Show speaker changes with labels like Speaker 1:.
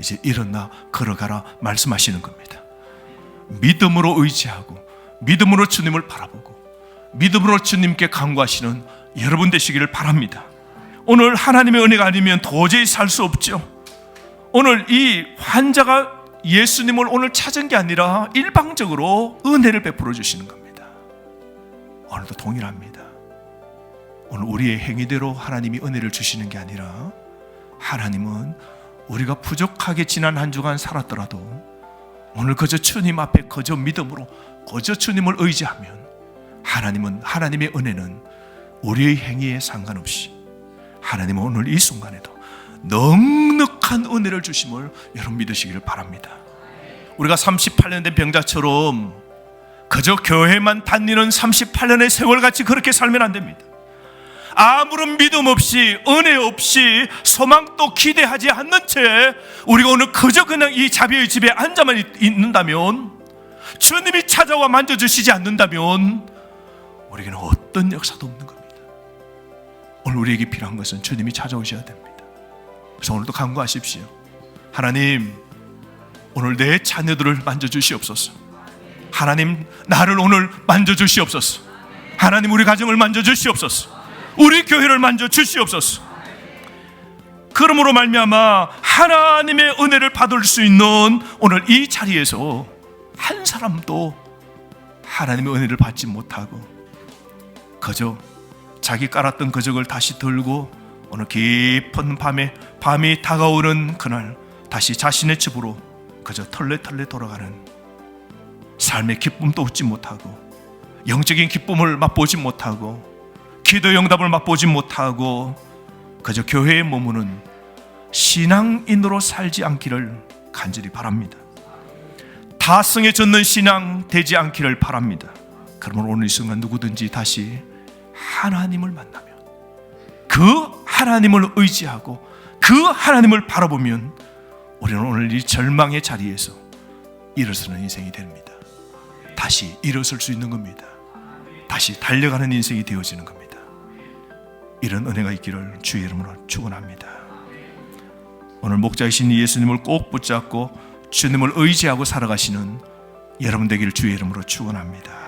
Speaker 1: 이제 일어나 걸어가라 말씀하시는 겁니다. 믿음으로 의지하고 믿음으로 주님을 바라보고 믿음으로 주님께 간구하시는 여러분 되시기를 바랍니다. 오늘 하나님의 은혜가 아니면 도저히 살 수 없죠. 오늘 이 환자가 예수님을 오늘 찾은 게 아니라 일방적으로 은혜를 베풀어 주시는 겁니다. 오늘도 동일합니다. 오늘 우리의 행위대로 하나님이 은혜를 주시는 게 아니라 하나님은 우리가 부족하게 지난 한 주간 살았더라도 오늘 그저 주님 앞에 그저 믿음으로 그저 주님을 의지하면 하나님은 하나님의 은혜는 우리의 행위에 상관없이 하나님은 오늘 이 순간에도 넉넉한 은혜를 주심을 여러분 믿으시기를 바랍니다. 우리가 38년 된 병자처럼 그저 교회만 다니는 38년의 세월같이 그렇게 살면 안 됩니다. 아무런 믿음 없이 은혜 없이 소망도 기대하지 않는 채 우리가 오늘 그저 그냥 이 자비의 집에 앉아만 있- 있는다면 주님이 찾아와 만져주시지 않는다면 우리에게는 어떤 역사도 없는 겁니다. 오늘 우리에게 필요한 것은 주님이 찾아오셔야 됩니다. 그래서 오늘도 간구하십시오. 하나님, 오늘 내 자녀들을 만져주시옵소서. 하나님, 나를 오늘 만져주시옵소서. 하나님, 우리 가정을 만져주시옵소서. 우리 교회를 만져 주시옵소서. 그러므로 말미암아 하나님의 은혜를 받을 수 있는 오늘 이 자리에서 한 사람도 하나님의 은혜를 받지 못하고 그저 자기 깔았던 그적을 다시 들고 오늘 깊은 밤에 밤이 다가오는 그날 다시 자신의 집으로 그저 털레털레 돌아가는 삶의 기쁨도 얻지 못하고 영적인 기쁨을 맛보지 못하고 기도 응답을 맛보지 못하고 그저 교회에 머무는 신앙인으로 살지 않기를 간절히 바랍니다. 다성에 젖는 신앙 되지 않기를 바랍니다. 그러면 오늘 이 순간 누구든지 다시 하나님을 만나면 그 하나님을 의지하고 그 하나님을 바라보면 우리는 오늘 이 절망의 자리에서 일어서는 인생이 됩니다. 다시 일어설 수 있는 겁니다. 다시 달려가는 인생이 되어지는 겁니다. 이런 은혜가 있기를 주의 이름으로 축원합니다. 오늘 목자이신 예수님을 꼭 붙잡고 주님을 의지하고 살아가시는 여러분 되기를 주의 이름으로 축원합니다.